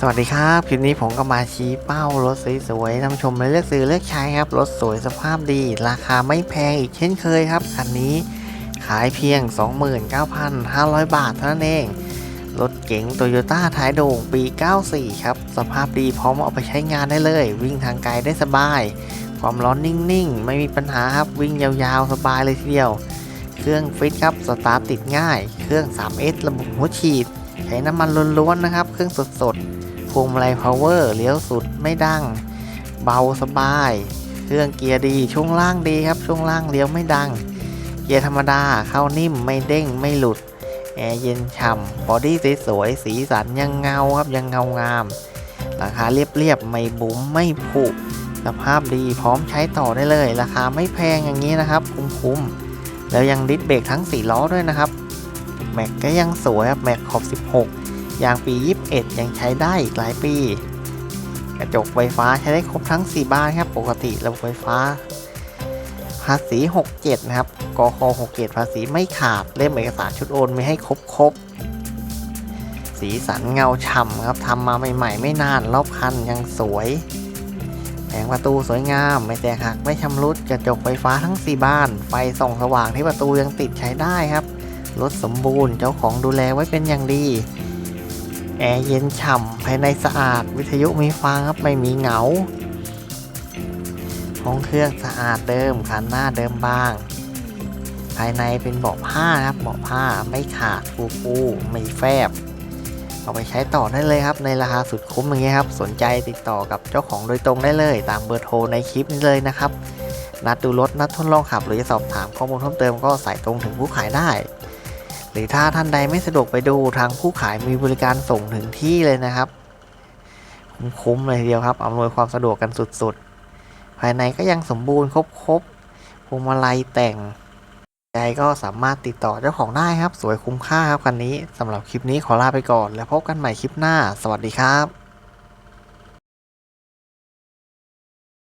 สวัสดีครับ คลิปนี้ผมก็มาชี้เป้ารถสวยๆนำชมและเลือกซื้อเลือกใช้ครับ รถสวยสภาพดี ราคาไม่แพงอีกเช่นเคยครับ คันนี้ขายเพียง 29,500 บาทเท่านั้นเอง รถเก๋งโตโยต้าท้ายโด่งปี 94 ครับ สภาพดีพร้อมเอาไปใช้งานได้เลย วิ่งทางไกลได้สบาย ความร้อนนิ่งๆ ไม่มีปัญหาครับวิ่งยาวๆ สบายเลยทีเดียว เครื่องฟิตครับสตาร์ทติดง่าย เครื่อง 3S ระบบหัวฉีดใช้น้ำมันล้วนๆนะครับ เครื่องสดๆ วงมาลัยพาวเวอร์เลี้ยวสุดไม่ดัง เบาสบาย เครื่องเกียร์ดีช่วงล่างดีครับช่วงล่างเลี้ยวไม่ดัง เกียร์ธรรมดาเข้านิ่มไม่เด้งไม่หลุดแอร์เย็นฉ่ำบอดี้สวยๆสีสันยังเงาครับยังเงางาม ราคาเรียบๆไม่บุ๋มไม่ผุสภาพดีพร้อมใช้ต่อได้เลย ราคาไม่แพงอย่างนี้นะครับ คุ้มๆแล้วยังดิสเบรกทั้ง 4 ล้อด้วยนะครับแม็กก็ยังสวยครับแม็กขอบ 16 ยางปี 21 ยังใช้ได้อีกหลายปี กระจกไฟฟ้าใช้ได้ครบทั้ง 4 บ้านครับ ปกติระบบไฟฟ้า ภาษี 67 นะครับกค67 ภาษีไม่ขาด เล่มเอกสารชุดโอนมีให้ครบครบสีสันเงาฉ่ำครับทำมาใหม่ ๆ ไม่นาน รอบคันยังสวยแผงประตูสวยงาม ไม่แตกหักไม่ชำรุดกระจกไฟฟ้าทั้ง 4 บ้าน ไฟส่องสว่างที่ประตูยังติดใช้ได้ครับรถสมบูรณ์เจ้าของดูแลไว้เป็นอย่างดี แอร์เย็นฉ่ำภายในสะอาด วิทยุมีฟังครับไม่มีเหงาห้องเครื่องสะอาดเดิมคันหน้าเดิมบ้าง ภายในเป็นเบาะผ้าครับเบาะผ้าไม่ขาดฟูฟูไม่แฟบ เอาไปใช้ต่อได้เลยครับ ในราคาสุดคุ้มอย่างเงี้ยครับ สนใจติดต่อกับเจ้าของโดยตรงได้เลย ตามเบอร์โทรในคลิปนี้เลยนะครับนัดดูรถนัดทดลองขับ หรือจะสอบถามข้อมูลเพิ่มเติมก็สายตรงถึงผู้ขายได้ หรือถ้าท่านใดไม่สะดวกไปดูทางผู้ขายมีบริการส่งถึงที่เลยนะครับคุ้มๆเลยเดียวครับอำนวยความสะดวกกันสุดๆ ภายในก็ยังสมบูรณ์ครบๆพวงมาลัยแต่งใจก็สามารถติดต่อเจ้าของได้ครับ สวยคุ้มค่าครับคันนี้สำหรับคลิปนี้ขอลาไปก่อน แล้วพบกันใหม่คลิปหน้า สวัสดีครับ